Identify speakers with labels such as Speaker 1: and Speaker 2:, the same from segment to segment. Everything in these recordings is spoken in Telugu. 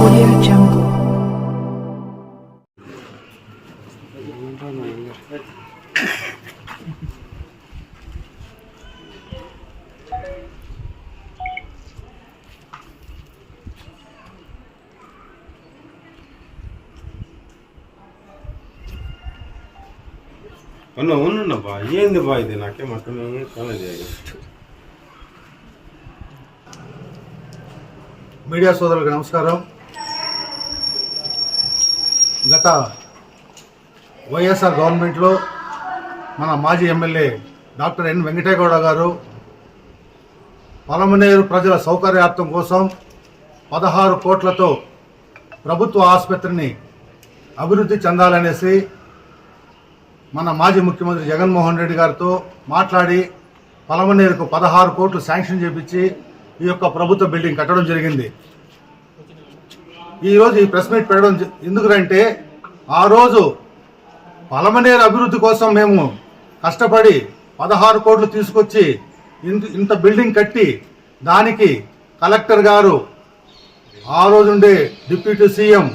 Speaker 1: Audio Jungle.
Speaker 2: అన్న ఉండుండబ్బా ఏంది బా ఇది నాకేం అర్థమే
Speaker 3: మీడియా సోదరులకు నమస్కారం. గత వైఎస్ఆర్ గవర్నమెంట్లో మన మాజీ ఎమ్మెల్యే డాక్టర్ ఎన్ వెంకటేగౌడ గారు పలమనేరు ప్రజల సౌకర్యార్థం కోసం పదహారు కోట్లతో ప్రభుత్వ ఆసుపత్రిని అభివృద్ధి చెందాలనేసి మన మాజీ ముఖ్యమంత్రి జగన్మోహన్ రెడ్డి గారితో మాట్లాడి పలమనేరుకు పదహారు కోట్లు శాంక్షన్ చేపించి ఈ యొక్క ప్రభుత్వ బిల్డింగ్ కట్టడం జరిగింది. ఈరోజు ఈ ప్రెస్ మీట్ పెట్టడం ఎందుకంటే ఆ రోజు పలమనేరు అభివృద్ధి కోసం మేము కష్టపడి పదహారు కోట్లు తీసుకొచ్చి ఇంత ఇంత బిల్డింగ్ కట్టి దానికి కలెక్టర్ గారు ఆ రోజుండే డిప్యూటీ సీఎం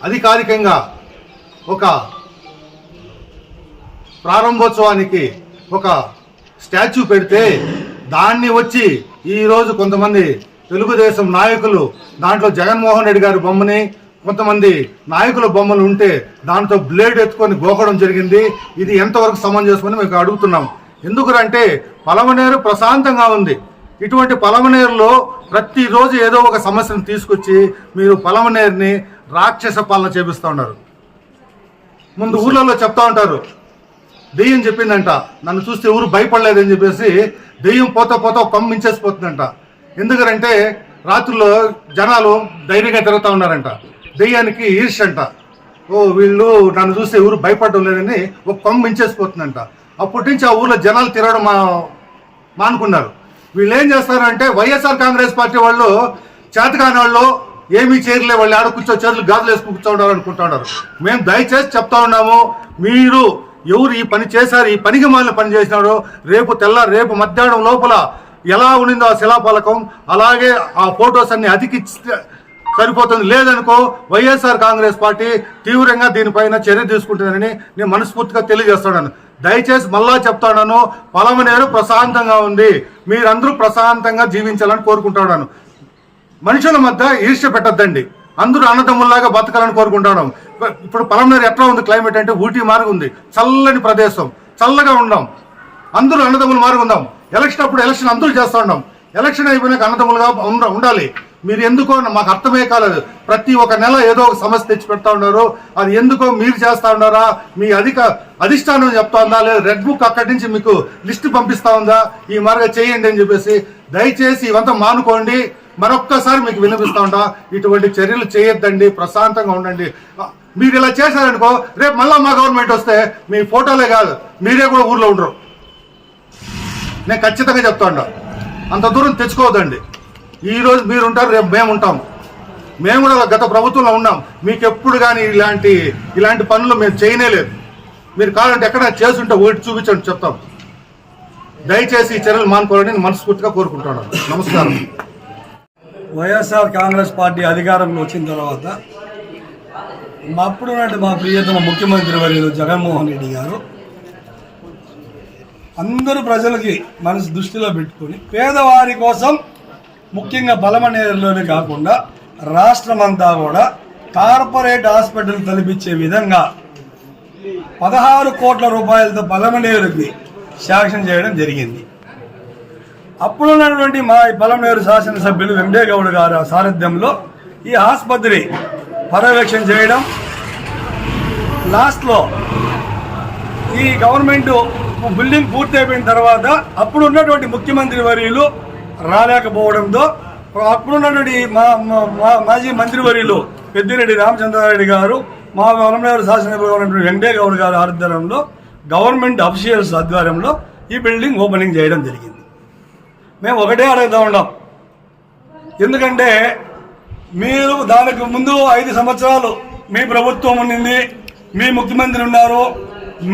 Speaker 3: అధికారికంగా ఒక ప్రారంభోత్సవానికి ఒక స్టాచ్యూ పెడితే దాన్ని వచ్చి ఈరోజు కొంతమంది తెలుగుదేశం నాయకులు దాంట్లో జగన్మోహన్ రెడ్డి గారి బొమ్మని కొంతమంది నాయకుల బొమ్మలు ఉంటే దాంతో బ్లేడ్ ఎత్తుకొని గోకడం జరిగింది. ఇది ఎంతవరకు సమంజసమని మేము అడుగుతున్నాం. ఎందుకంటే పలమనేరు ప్రశాంతంగా ఉంది. ఇటువంటి పలమనేరులో ప్రతిరోజు ఏదో ఒక సమస్యను తీసుకొచ్చి మీరు పలమనేరుని రాక్షస పాలన చేపిస్తూ ఉన్నారు. ముందు ఊర్లలో చెప్తా ఉంటారు. దెయ్యం చెప్పిందంట. నన్ను చూస్తే ఎవరు భయపడలేదని చెప్పేసి దెయ్యం పోతా పోతా ఒక కొమ్మ మించేసిపోతుందంట. ఎందుకంటే రాత్రుల్లో జనాలు ధైర్యంగా తిరుగుతూ ఉన్నారంట. దెయ్యానికి ఈర్ష అంట ఓ వీళ్ళు నన్ను చూస్తే ఎవరు భయపడడం లేదని ఒక కొమ్మ మించేసిపోతుందంట. అప్పటి నుంచి ఆ ఊర్లో జనాలు తిరగడం మా మానుకున్నారు. వీళ్ళు ఏం చేస్తారంటే వైఎస్ఆర్ కాంగ్రెస్ పార్టీ వాళ్ళు చేతకాని వాళ్ళు ఏమీ చేయలే వాళ్ళు ఆడ కూర్చో చేతులు గాజులు వేసుకుని కూర్చోండారు అనుకుంటున్నారు మేము దయచేసి చెప్తా ఉన్నాము మీరు ఎవరు ఈ పని చేశారు ఈ పనికి మాలిన పని చేసినాడో రేపు తెల్ల రేపు మధ్యాహ్నం లోపల ఎలా ఉండిందో ఆ శిలాపలకం అలాగే ఆ ఫొటోస్ అన్ని అతికి సరిపోతుంది. లేదనుకో వైఎస్ఆర్ కాంగ్రెస్ పార్టీ తీవ్రంగా దీనిపైన చర్య తీసుకుంటుందని నేను మనస్ఫూర్తిగా తెలియజేస్తున్నాను. దయచేసి మళ్ళా చెప్తాను పొలమనేరు ప్రశాంతంగా ఉంది. మీరందరూ ప్రశాంతంగా జీవించాలని కోరుకుంటున్నాను. మనుషుల మధ్య ఈర్ష్య పెట్టద్దండి. అందరూ అన్నదమ్ముల్లాగా బతకాలని కోరుకుంటున్నాం ఇప్పుడు పలమనేరు ఎట్లా ఉంది క్లైమేట్ అంటే ఊటీ మార్గం ఉంది చల్లని ప్రదేశం. చల్లగా ఉందాం అందరూ అన్నదమ్ములు మారుగుందాం. ఎలక్షన్ అప్పుడు ఎలక్షన్ అందరూ చేస్తూ ఉన్నాం. ఎలక్షన్ అయిపోయినాక అన్నదమ్ములుగా ఉండాలి. మీరు ఎందుకో మాకు అర్థమే కాలేదు. ప్రతి ఒక నెల ఏదో ఒక సమస్య తెచ్చి పెడతా ఉన్నారు. అది ఎందుకో మీరు చేస్తా ఉన్నారా? మీ అధిక అధిష్టానం చెప్తా ఉందా? లేదా రెడ్ బుక్ అక్కడి నుంచి మీకు లిస్ట్ పంపిస్తా ఉందా? ఈ మార్గం చేయండి అని చెప్పేసి దయచేసి ఇవంతా మానుకోండి. మరొక్కసారి మీకు వినిపిస్తా ఉంటా ఇటువంటి చర్యలు చేయొద్దండి ప్రశాంతంగా ఉండండి. మీరు ఇలా చేశారనుకో రేపు మళ్ళీ మా గవర్నమెంట్ వస్తే మీ ఫోటోలే కాదు మీరే కూడా ఊర్లో ఉండరు. నేను ఖచ్చితంగా చెప్తా అంత దూరం తెచ్చుకోవద్దండి. ఈరోజు మీరు ఉంటారు రేపు మేము ఉంటాం. మేము కూడా గత ప్రభుత్వంలో ఉన్నాం. మీకు ఎప్పుడు కానీ ఇలాంటి ఇలాంటి పనులు మేము చేయనేలేదు మీరు కావాలంటే ఎక్కడ చేస్తుంటే ఒకటి చూపించండి చెప్తాం. దయచేసి ఈ చర్యలు మానుకోవాలని మనస్ఫూర్తిగా కోరుకుంటున్నాను. నమస్కారం.
Speaker 4: వైఎస్ఆర్ కాంగ్రెస్ పార్టీ అధికారంలో వచ్చిన తర్వాత మా అప్పుడున్నట్టు మా ప్రియతమ ముఖ్యమంత్రి వర్యులు జగన్మోహన్ రెడ్డి గారు అందరూ ప్రజలకి మనసు దృష్టిలో పెట్టుకొని పేదవారి కోసం ముఖ్యంగా బలమనేరులోనే కాకుండా రాష్ట్రమంతా కూడా కార్పొరేట్ హాస్పిటల్ తలపించే విధంగా పదహారు కోట్ల రూపాయలతో బలమనేరుకి శాంక్షన్ చేయడం జరిగింది. అప్పుడున్నటువంటి మా పలమనేరు శాసనసభ్యులు వెంకటేగౌడ్ గారి సారథ్యంలో ఈ ఆసుపత్రి పర్యవేక్షణ చేయడం. లాస్ట్లో ఈ గవర్నమెంట్ బిల్డింగ్ పూర్తి అయిపోయిన తర్వాత అప్పుడు ఉన్నటువంటి ముఖ్యమంత్రి వర్యులు రాలేకపోవడంతో అప్పుడున్నటువంటి మా మా- మాజీ మాజీ మంత్రివర్యులు పెద్దిరెడ్డి రామచంద్రారెడ్డి గారు మా వలంనేరు శాసనసభ్యులు ఉన్నటువంటి వెంకటేగౌడ్ గారి ఆధ్వర్యంలో గవర్నమెంట్ అఫీషియల్స్ ఆధ్వర్యంలో ఈ బిల్డింగ్ ఓపెనింగ్ చేయడం జరిగింది. మేము ఒకటే అడుగుతా ఉన్నాం ఎందుకంటే మీరు దానికి ముందు ఐదు సంవత్సరాలు మీ ప్రభుత్వం ఉండింది మీ ముఖ్యమంత్రి ఉన్నారు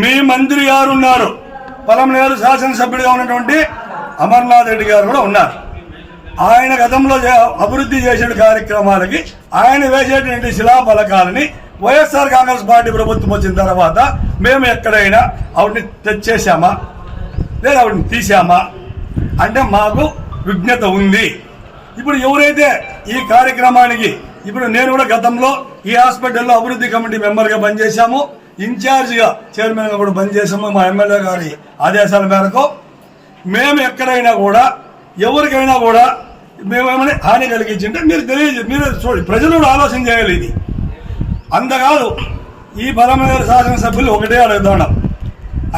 Speaker 4: మీ మంత్రి గారు ఉన్నారు. పొలంనేరు శాసనసభ్యుడిగా ఉన్నటువంటి అమర్నాథ్ రెడ్డి గారు కూడా ఉన్నారు. ఆయన గతంలో అభివృద్ధి చేసిన కార్యక్రమాలకి ఆయన వేసేటువంటి శిలాఫలకాలని వైఎస్ఆర్ కాంగ్రెస్ పార్టీ ప్రభుత్వం వచ్చిన తర్వాత మేము ఎక్కడైనా ఆవిడని తెచ్చేసామా లేదా ఆవిడని తీసామా అంటే మాకు విజ్ఞత ఉంది. ఇప్పుడు ఎవరైతే ఈ కార్యక్రమానికి ఇప్పుడు నేను కూడా గతంలో ఈ హాస్పిటల్లో అభివృద్ధి కమిటీ మెంబర్గా పనిచేశాము. ఇన్ఛార్జిగా చైర్మన్గా కూడా పనిచేసాము మా ఎమ్మెల్యే గారి ఆదేశాల మేరకు. మేము ఎక్కడైనా కూడా ఎవరికైనా కూడా మేమేమైనా హాని కలిగించింటే మీరు తెలియజే మీరు చూడండి ప్రజలు కూడా ఆలోచన చేయాలి ఇది. అంతకాదు ఈ బలమైన శాసనసభ్యులు ఒకటే అడుగుతున్నాం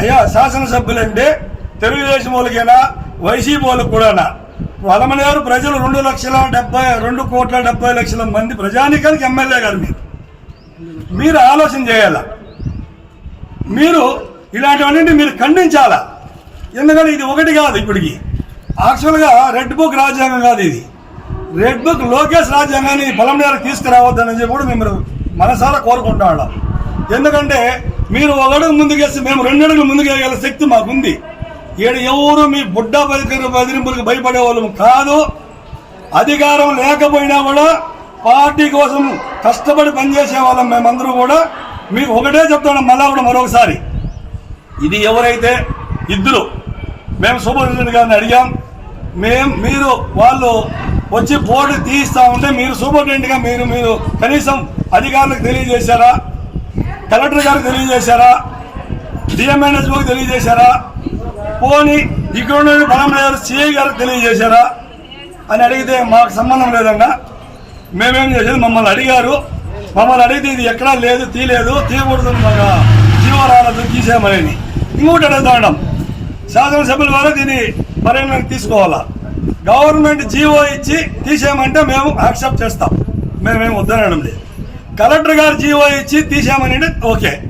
Speaker 4: అయ్యా శాసనసభ్యులంటే తెలుగుదేశం వాళ్ళకైనా వైసీపీ వాళ్ళకి కూడానా? గారు ప్రజలు రెండు లక్షల డెబ్బై రెండు కోట్ల డెబ్బై లక్షల మంది ప్రజానికానికి ఎమ్మెల్యే గారు మీరు. మీరు ఆలోచన చేయాలా? మీరు ఇలాంటివన్నీ మీరు ఖండించాలా? ఎందుకంటే ఇది ఒకటి కాదు ఇప్పటికి. యాక్చువల్గా రెడ్ బుక్ రాజ్యాంగం కాదు ఇది. రెడ్ బుక్ లోకేష్ రాజ్యాంగాన్ని పొలం నేరకు తీసుకురావద్దని చెప్పి కూడా మేము మనసారా కోరుకుంటా ఎందుకంటే మీరు ఒక అడుగు ముందుకేస్తే మేము రెండు అడుగులు ముందుకేయగల శక్తి మాకుంది. ఈడ ఎవరు మీ బుడ్డ బతికి బెదిరింపులకు భయపడే వాళ్ళం కాదు. అధికారం లేకపోయినా కూడా పార్టీ కోసం కష్టపడి పనిచేసే వాళ్ళం మేమందరూ కూడా. మీకు ఒకటే చెప్తాను మళ్ళా కూడా మరొకసారి. ఇది ఎవరైతే ఇద్దరు మేము సూపరింటెండెంట్ గారిని అడిగాం. మేం మీరు వాళ్ళు వచ్చి బోర్డు తీయిస్తా ఉంటే మీరు సూపరింటెండెంట్గా మీరు మీరు కనీసం అధికారులకు తెలియజేశారా? కలెక్టర్ గారికి తెలియజేశారా? డిఎంఎన్ఎస్ఓకి తెలియజేశారా? పోని ఇక్కడ బలం లేదు సిఐ గారు తెలియజేశారా? అని అడిగితే మాకు సంబంధం లేదన్నా. మేమేం చేసేది? మమ్మల్ని అడిగారు. మమ్మల్ని అడిగితే ఇది ఎక్కడా లేదు తీయలేదు తీయకూడదు మాకు జీవో తీసేయమని ఇంకోటి అడుగుతాడం శాసనసభ్యుల ద్వారా దీన్ని పరిగణలోకి తీసుకోవాలా? గవర్నమెంట్ జీవో ఇచ్చి తీసేయమంటే మేము యాక్సెప్ట్ చేస్తాం. మేమేం వద్దనడం లేదు. కలెక్టర్ గారు జీవో ఇచ్చి తీసేయమని ఓకే.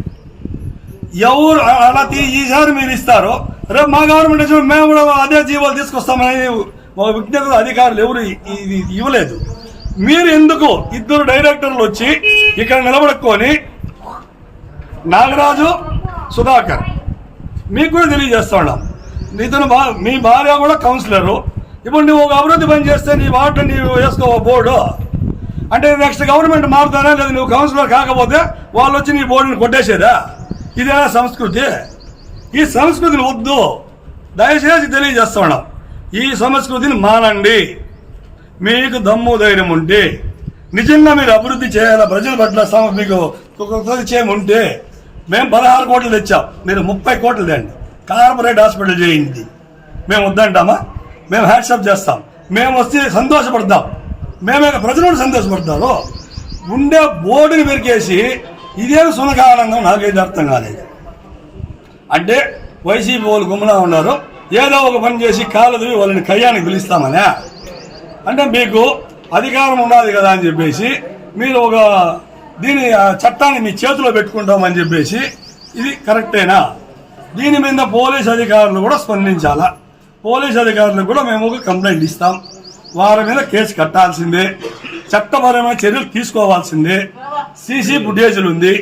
Speaker 4: ఎవరు అలా తీ ఈసారి మీరు ఇస్తారు రేపు మా గవర్నమెంట్ మేము కూడా అదే జీవాలు తీసుకొస్తామని మా విజ్ఞత అధికారులు ఎవరు ఇది ఇవ్వలేదు. మీరు ఎందుకు ఇద్దరు డైరెక్టర్లు వచ్చి ఇక్కడ నిలబడుకొని నాగరాజు సుధాకర్ మీకు కూడా తెలియజేస్తున్నాం ఇతను బా మీ భార్య కూడా కౌన్సిలరు ఇప్పుడు నువ్వు ఒక అభివృద్ధి పని చేస్తే నీ వాటర్ నీవు వేసుకో బోర్డు. అంటే నెక్స్ట్ గవర్నమెంట్ మారుతారా? లేదా నువ్వు కౌన్సిలర్ కాకపోతే వాళ్ళు వచ్చి నీ బోర్డుని కొట్టేసేదా? ఇదేనా సంస్కృతి? ఈ సంస్కృతిని వద్దు. దయచేసి తెలియజేస్తా ఈ సంస్కృతిని మానండి. మీకు దమ్ము ధైర్యం ఉంటే నిజంగా మీరు అభివృద్ధి చేయాలి ప్రజల పట్ల మీకు చేయముంటే ఉంటే మేము పదహారు కోట్లు తెచ్చాం. మీరు ముప్పై కోట్లు తేండి. కార్పొరేట్ హాస్పిటల్ చేయండి మేము వద్దంటామా? మేము హ్యాట్సప్ చేస్తాం. మేము వస్తే సంతోషపడతాం. మేమే ప్రజలు సంతోషపడతారు. ఉండే బోర్డుని పెరికేసి ఇదేమి సునకారణంగా నాకైతే అర్థం కాలేదు. అంటే వైసీపీ వాళ్ళు గుమ్మలా ఉన్నారు. ఏదో ఒక పని చేసి కాలదు వాళ్ళని కయ్యానికి పిలుస్తామనే. అంటే మీకు అధికారం ఉండాలి కదా అని చెప్పేసి మీరు ఒక దీని చట్టాన్ని మీ చేతిలో పెట్టుకుంటామని చెప్పేసి ఇది కరెక్టేనా? దీని మీద పోలీస్ అధికారులు కూడా స్పందించాలా? పోలీస్ అధికారులకు కూడా మేము ఒక కంప్లైంట్ ఇస్తాం. వారి మీద కేసు కట్టాల్సిందే. చట్టపరమైన చర్యలు తీసుకోవాల్సిందే. సీసీ ఫుటేజీలు ఉంది.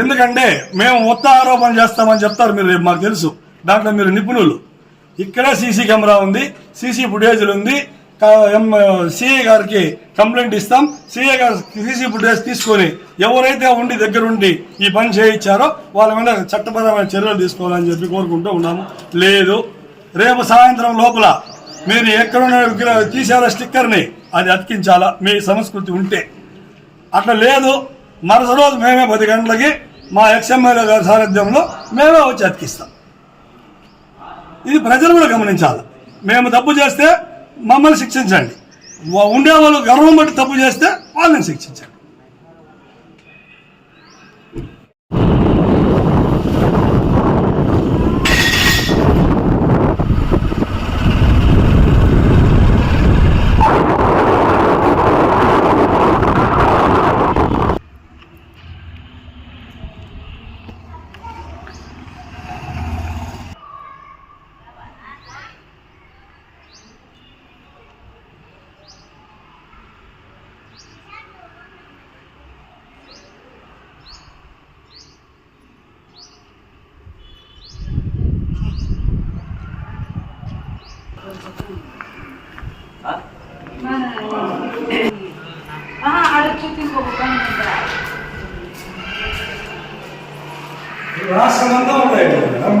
Speaker 4: ఎందుకంటే మేము మొత్తం ఆరోపణ చేస్తామని చెప్తారు మీరు రేపు మాకు తెలుసు. దాంట్లో మీరు నిపుణులు. ఇక్కడే సీసీ కెమెరా ఉంది సీసీ ఫుటేజ్లు ఉంది. సిఐ గారికి కంప్లైంట్ ఇస్తాం. సిఐ గారు సీసీ ఫుటేజ్ తీసుకొని ఎవరైతే ఉండి దగ్గర ఉండి ఈ పని చేయించారో వాళ్ళ మీద చట్టపరమైన చర్యలు తీసుకోవాలని చెప్పి కోరుకుంటూ ఉన్నాము. లేదు. రేపు సాయంత్రం లోపల మీరు ఎక్కడున్న తీసారో స్టిక్కర్ని? అది అతికించాలా? మీ సంస్కృతి ఉంటే. అట్లా లేదు. మరుసటి రోజు మేమే పది గంటలకి మా ఎక్స్ఎమ్మెల్యే గారి సారథ్యంలో మేమే వచ్చి అతికిస్తాం. ఇది ప్రజలు కూడా గమనించాలి. మేము తప్పు చేస్తే మమ్మల్ని శిక్షించండి. ఉండేవాళ్ళు ఉండే వాళ్ళు గర్వం బట్టి తప్పు చేస్తే వాళ్ళని శిక్షించండి.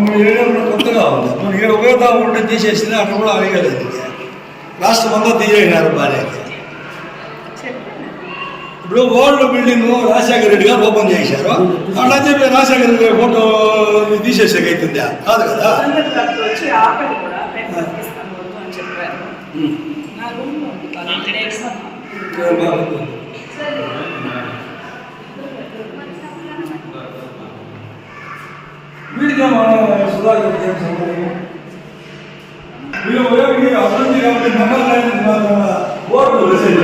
Speaker 4: మన ఏరియాలో కొత్తగా ఉంది. మన ఇక్కడ ఒకే ఉంటే తీసేసింది అక్కడ కూడా అడగలేదు. రాష్ట్రం అంతా తీసేసినారు భార్య ఇప్పుడు ఓల్డ్ బిల్డింగ్ రాజశేఖర రెడ్డి గారు ఓపెన్ చేశారు. అట్లా చెప్పి రాజశేఖర రెడ్డి ఫోటో తీసేసాక అవుతుందా కాదు కదా?
Speaker 5: సందర్భాలకు వచ్చి ఆకలి కూడా మేము పంపిస్తాము వద్దు అని చెప్పారు నా రూమ్లో ఉంది పన్నెండు డేస్
Speaker 4: వీడికి సుధాకర్ ఏం సంబంధం? వీళ్ళు ఎవరికి అభివృద్ధి కాబట్టి నమ్మకాన్ని ఓట్లు వేసేది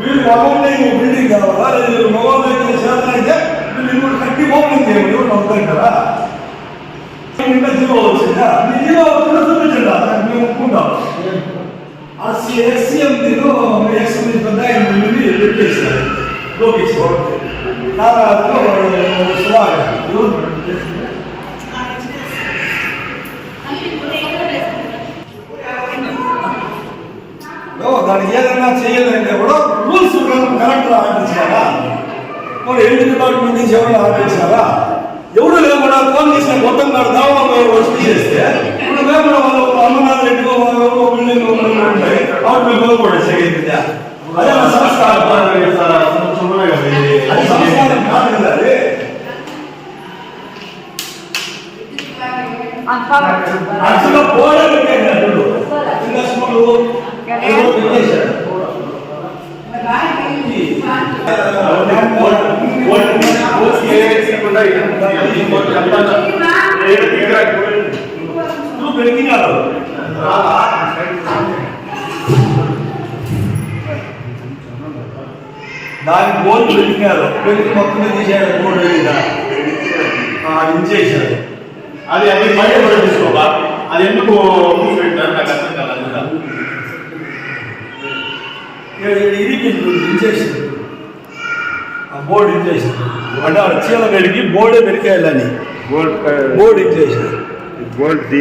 Speaker 4: వీళ్ళు అమౌంట్ బిల్డింగ్ కావాలా? లేదు శాతం అయితే వీళ్ళు ఇంకోటి కట్టి ఓపెన్ చేయండి ఎవరు నవ్వుతారా ఇంకా జీవో వచ్చిందా? మీ జీవో వచ్చిందా? చూపించండి. దాన్ని మేము ఒప్పుకుంటాం. ఆ ఎస్సీఎం తీరు ఎక్స్ఎం పెద్ద ఆయన పెట్టేసారు లోకేష్. నారాజు సుధాకర్ ఎవరు ఓ, దానికి ఏదైనా చేయాలంటే కూడా రూల్స్ కరెక్ట్ ఆడించారా మరి హెల్త్ డిపార్ట్మెంట్ నుంచి ఎవరైనా ఆడించారా ఎవరు లేకుండా ఫోన్ చేసిన మొత్తం కాదు దావా వస్తు చేస్తే ఇప్పుడు మేము వాళ్ళు అమ్మనాథ్ రెడ్డి ఎవరో బిల్డింగ్ ఉంటాయి వాటి మీద కూడా చేయగలిగిందా అదే నా సంస్కారం అది సంస్కారం కాదు కదా అది అసలు పోవడానికి పెట్టినప్పుడు చిన్న స్కూలు ఎవరో పెట్టేశారు. నువ్వు పెరిగినారు దాని బోర్డు పెరిగినారు పెరిగి మొత్తం తీసాడు బోర్డు వెళ్ళినా ఇచ్చేసాడు
Speaker 6: అది అది బయట కూడా తీసుకోవా? అది ఎందుకు మూసిపెట్టారు నాకు అర్థం కాలేదు.
Speaker 4: ఇది ఇచ్చేసాడు ఆ బోర్డు ఇచ్చేసాడు అంటే చీల పెరిగి బోర్డే పెరికేయాలని
Speaker 2: గోల్డ్
Speaker 4: బోర్డు ఇచ్చేసాడు
Speaker 2: గోల్డ్ దీ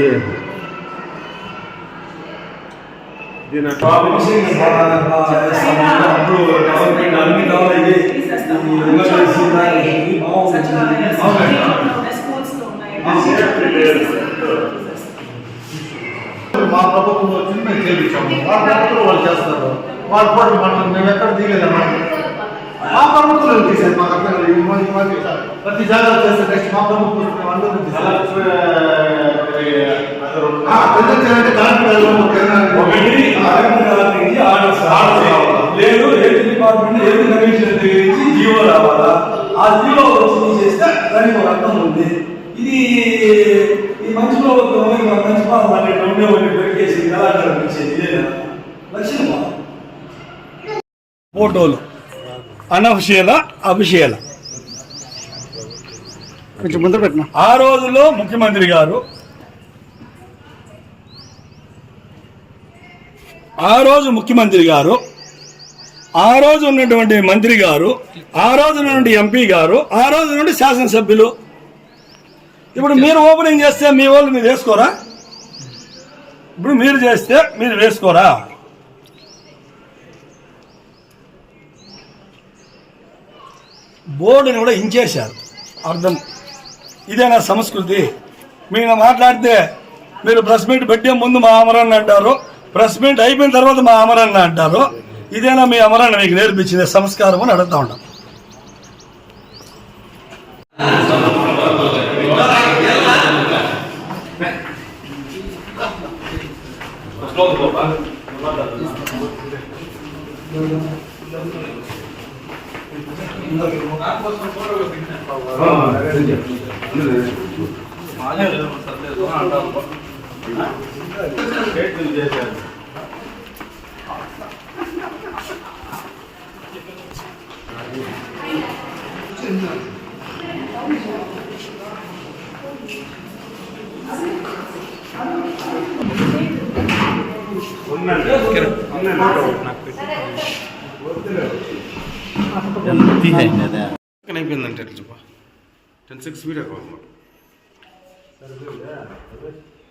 Speaker 2: దీని
Speaker 4: అప్పుడు గవర్నమెంట్ అన్ని కావాలి
Speaker 5: స్కూల్స్లో ఉన్నాయి
Speaker 3: మా ప్రభుత్వం వచ్చింది మేము చేయించాము మా ప్రభుత్వం వాళ్ళు చేస్తారు వాళ్ళు కూడా మనం మేము ఎక్కడ దిగలేమా మా ప్రభుత్వం తీసేది మాకు అర్థం కాదు. ఈ మధ్య- ఈ మధ్య ప్రతి జాగ్రత్త చేస్తే నెక్స్ట్ మా ప్రభుత్వం వస్తే మేము అందరం
Speaker 4: లేదు హెల్త్ డిపార్ట్మెంట్ హెల్త్ కమిషన్ దగ్గర నుంచి జీవో రావాలా? ఆ జీవో వచ్చి చేస్తే దానికి ఒక అర్థం ఉంది. ఇది ఈ మంచి ప్రభుత్వం ఈ మంచి పాలన అంటే ఉండే ఒకటి పెరిగేసి ఎలా కనిపించేది ఇదేనా? లక్ష్యం ఫోటోలు. అనఫిషియల అభిషేల.
Speaker 3: కొంచెం ముందు పెట్టిన?
Speaker 4: ఆ రోజుల్లో ముఖ్యమంత్రి గారు ఆ రోజు ముఖ్యమంత్రి గారు ఆ రోజు ఉన్నటువంటి మంత్రి గారు ఆ రోజు నుండి ఎంపీ గారు ఆ రోజు నుండి శాసనసభ్యులు. ఇప్పుడు మీరు ఓపెనింగ్ చేస్తే మీ వాళ్ళు మీరు వేసుకోరా? ఇప్పుడు మీరు చేస్తే మీరు వేసుకోరా? బోర్డుని కూడా ఇంచేశారు. అర్థం. ఇదేనా సంస్కృతి? మీరు మాట్లాడితే మీరు ప్రెస్ మీట్ పెట్టే ముందు మా అమరాన్ని అంటారు. ప్రెస్ మీట్ అయిపోయిన తర్వాత మా అమరన్న అంటారు. ఇదేనా మీ అమరన్న మీకు నేర్పించింది? సంస్కారం అని అడుగుతా ఉంటాం
Speaker 2: అయిపోయిందంటే ఎట్లా చెప్ప టెన్ సిక్స్ వీడియో